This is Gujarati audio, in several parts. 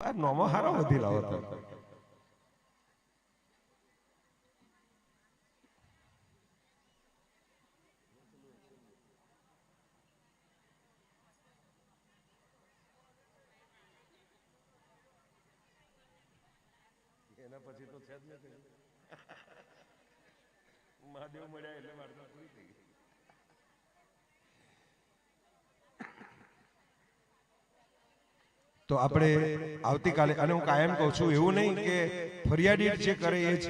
આ નોમો હારો વધી લાવો તો. એના પછી તો છે જ નથી મહાદેવ મળ્યા એટલે વાર્તા પૂરી થઈ ગઈ તો આપણે આવતીકાલે અને હું કાયમ કહું છું, એવું નહીં કે ફરિયાદી જે કરે એ જ.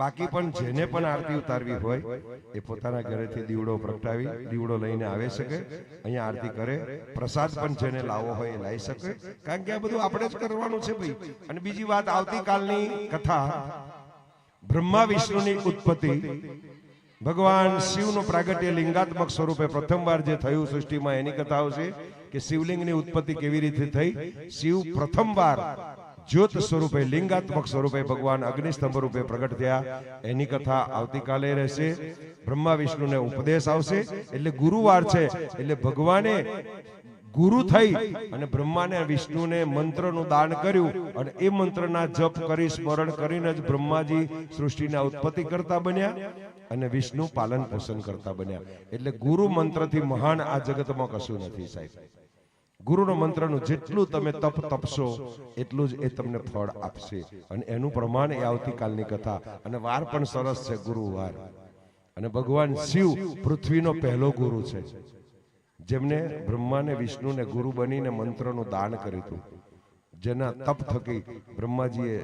બાકી પણ જેને પણ આરતી ઉતારવી હોય, એ પોતાના ઘરેથી દીવડો પ્રગટાવી, દીવડો લઈને આવી શકે. અહીંયા આરતી કરે, પ્રસાદ પણ જેને લાવવો હોય એ લાવી શકે. કારણ કે આ બધું આપણે જ કરવાનું છે ભાઈ. અને બીજી વાત આવતીકાલની કથા બ્રહ્મા વિષ્ણુની ઉત્પત્તિ. ભગવાન શિવનું પ્રાગટ્ય લિંગાત્મક સ્વરૂપે પ્રથમવાર જે થયું સૃષ્ટિમાં, એની કથાઓ છે કે શિવલિંગની ઉત્પત્તિ કેવી રીતે થઈ? શિવ પ્રથમવાર જ્યોત સ્વરૂપે, લિંગાત્મક સ્વરૂપે ભગવાન અગ્નિસ્તંભ રૂપે પ્રગટ થયા. એની કથા આવતીકાલે રહેશે. બ્રહ્મા વિષ્ણુને ઉપદેશ આવશે. એટલે ગુરુવાર છે. એટલે ભગવાને ગુરુ થઈ અને બ્રહ્માને વિષ્ણુને મંત્રનું દાન કર્યું અને એ મંત્રના જપ કરી, સ્મરણ કરીને જ બ્રહ્માજી સૃષ્ટિના ઉત્પત્તિ કરતા બન્યા. અને વિષ્ણુ પાલન પોષણ કરતા બન્યા. એટલે ગુરુ મંત્રથી મહાન આ જગતમાં કશું નથી સાહેબ. ગુરુનો મંત્રનું જેટલું તમે તપ તપશો, એટલું જ એ તમને ફળ આપશે. અને એનું પ્રમાણ એ આવતીકાલની કથા. અને વાર પણ સરસ છે ગુરુવાર અને ભગવાન શિવ પૃથ્વીનો પહેલો ગુરુ છે. જેમને બ્રહ્માને, વિષ્ણુને, ગુરુ બનીને મંત્રનું દાન કર્યું હતું. જેના તપ થકી બ્રહ્માજીએ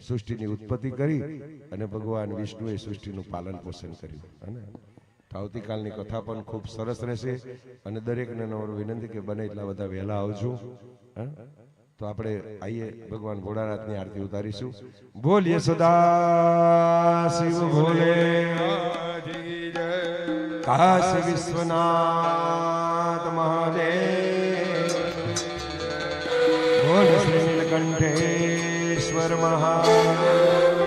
સૃષ્ટિની ઉત્પત્તિ કરી અને ભગવાન વિષ્ણુએ સૃષ્ટિનું પાલન પોષણ કર્યું. અને આવતીકાલની કથા પણ ખૂબ સરસ રહેશે અને દરેકને નવરો વિનંતી કે બને એટલા બધા વહેલા આવજો? તો આપણે આઈએ ભગવાન ભોળાનાથની આરતી ઉતારીશું. બોલીએ સદા શિવ ભોલે. કાશી વિશ્વનાથ મહાદેવ. બોલ શ્રી નીલકંઠેશ્વર મહાદેવ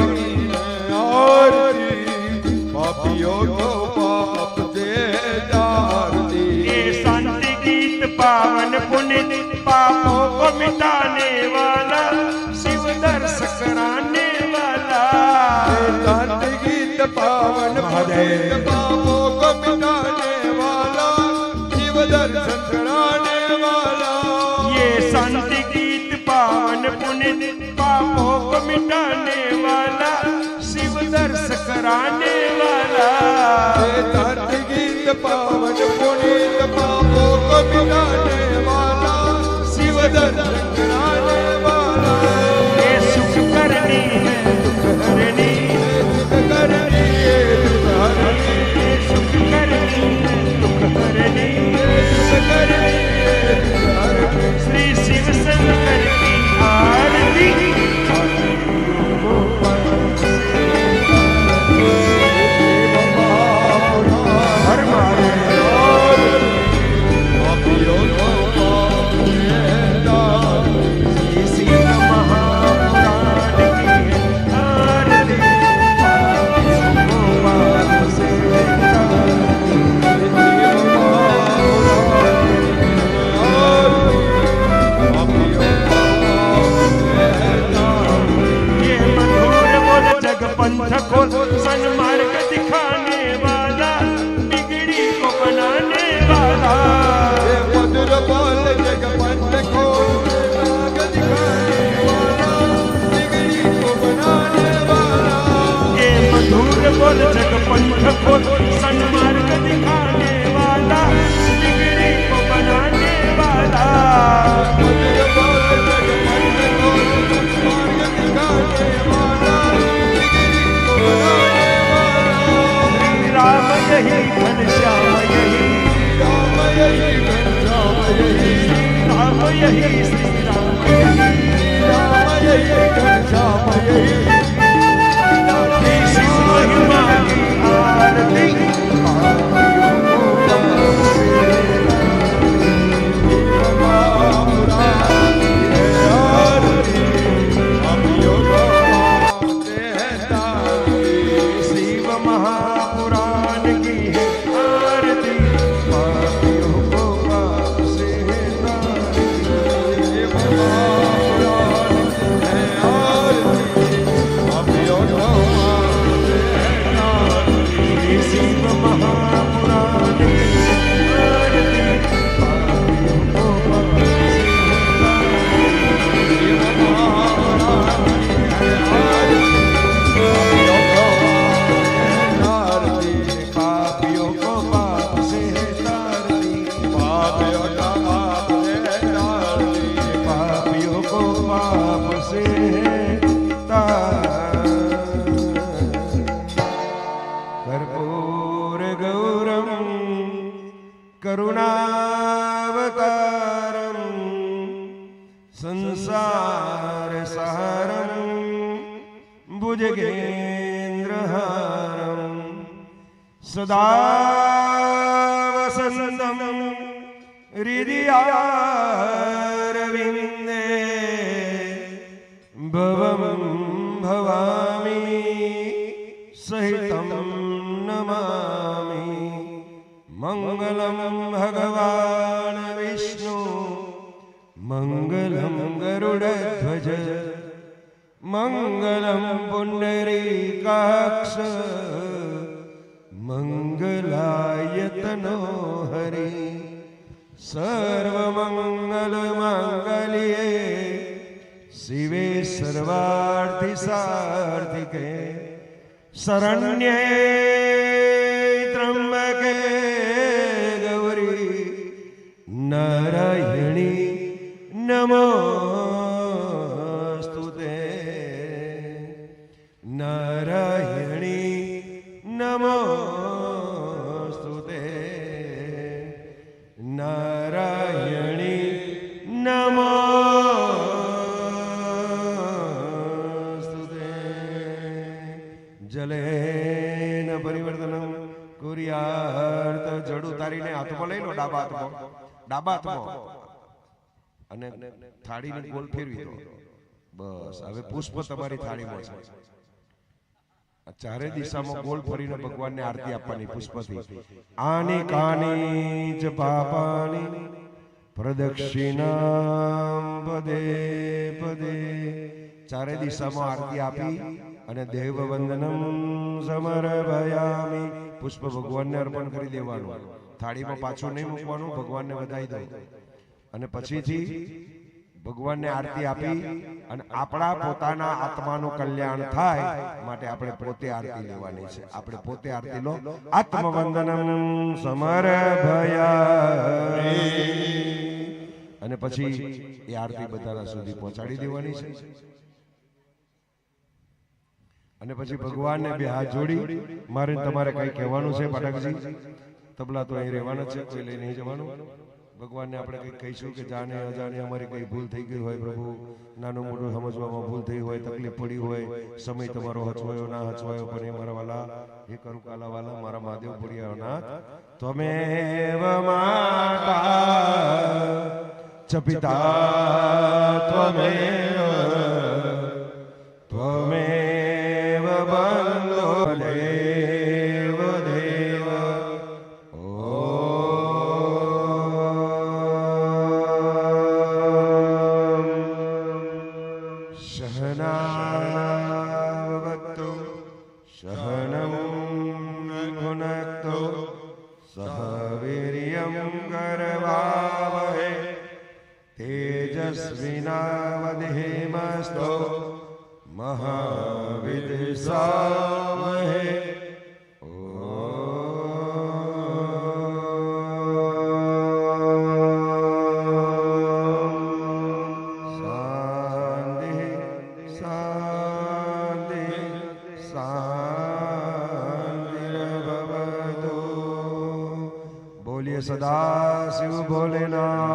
मिटाने वाला शिव दर्शक कराने वाला शांत गीत पावन महादेव। पुनीत पापों को मिटाने वाला शिव दर्शन कराने वाला ये शांति गीत पावन पुनित पापों को मिटाने वाला शिव दर्शक कराने वाला ये शांत गीत पावन पुनीत पापों को मिटाने वाला शिव यही કરુણાવતારમ સંસાર સારમ ભુજગેન્દ્રહારમ સદા વસંતમ હૃદયારવિંદે ભવમ ભવામી સહિતમ मङ्गलं भगवान् विष्णु मङ्गलं गरुडध्वज मङ्गलं पुण्डरीकाक्ष मङ्गलायतनो हरि सर्वमङ्गलमाङ्गल्ये शिवे सर्वार्थिसार्थिके शरण्ये त्र्यम्बके નારાયણી નમો. સ્તુતે. નારાયણી નમો. સ્તુતે. જલેન પરિવર્તનમ કુરિયાર્ત જડ ઉતારીને હાથમાં લઈ લો, ડાબા હાથમાં. ડાબા હાથમાં. અને થાળીને ગોલ ફેરવી દો. બસ, હવે પુષ્પ તમારી થાળીમાં છે. ચારે દિશામાં ગોળ ફરીને ભગવાનને આરતી આપવાની પુષ્પથી. આને કાને જ પાપાની. પ્રદક્ષિણા પદે પદે. ચારે દિશામાં આરતી આપી અને દેવ વંદનમ સમર ભયામી પુષ્પ ભગવાનને અર્પણ કરી દેવાનું. થાળીમાં પાછું નહીં મૂકવાનું ભગવાનને વધાઈ દો. અને પછીથી ભગવાનને આરતી આપી અને આપણા પોતાના આત્માનું કલ્યાણ થાય માટે આપણે પોતે આરતી લેવાની છે. આપણે પોતે આરતી લો. આત્મવંદનમ ભયા અને પછી એ આરતી બધાના સુધી પહોંચાડી દેવાની છે. અને પછી ભગવાનને બે હાથ જોડી. મારે તમારે કઈ કહેવાનું છે પાઠકજી? તબલા તો અહીં રહેવાના છે કોઈ લઈ નહીં જવાનું? ભગવાનને આપણે કંઈક કહીશું કે જાણે અજાણે અમારી કંઈ ભૂલ થઈ ગઈ હોય પ્રભુ. નાનું મોટું સમજવામાં ભૂલ થઈ હોય, તકલીફ પડી હોય, સમય તમારો હચવાયો, ના હચવાયો, પણ એ મારા વાલા, હે કરું કાલા વાલા મારા મહાદેવ પુરિયાનાથ ત્વમેવ માતા ચપિતા ત્વમેવ રામ હે